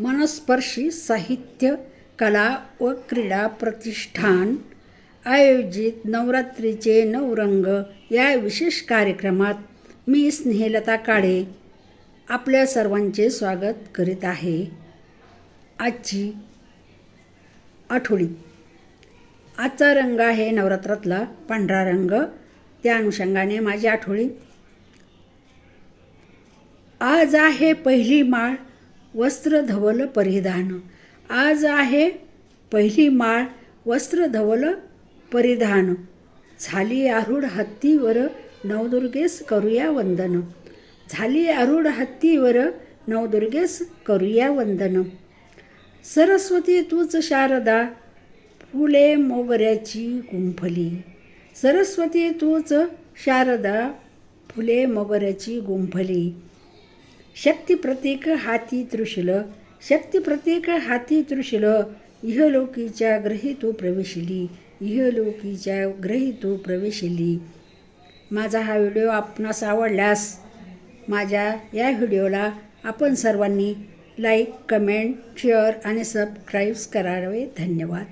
मनस्पर्शी साहित्य कला व क्रीडा प्रतिष्ठान आयोजित नवरात्रीचे नवरंग या विशेष कार्यक्रमात मी स्नेहलता काळे आपल्या सर्वांचे स्वागत करीत आहे. आजची आठवडी आजचा रंग आहे नवरात्रातला पांढरा रंग. त्या अनुषंगाने माझी आठवडी आज आहे पहिली माळ. वस्त्र धवल परिधान. आज आहे पहिली माळ वस्त्र धवल परिधान. झाली आरूढ हत्तीवर नवदुर्गेस करूया वंदन. झाली आरूढ हत्तीवर नवदुर्गेस करूया वंदन. सरस्वती तूच शारदा फुले मोगऱ्याची गुंफली. सरस्वती तूच शारदा फुले मोगऱ्याची गुंफली. शक्तिप्रतीक हाती त्रिशूल. शक्तिप्रतीक हाती त्रिशूल. इहलोकीच्या ग्रहितू प्रवेशिली. इहलोकीच्या ग्रहितू प्रवेशिली. माझा हा व्हिडिओ आपणास आवडल्यास माझ्या या व्हिडिओला आपण सर्वांनी लाईक कमेंट शेअर आणि सबस्क्राईब्स करावे धन्यवाद.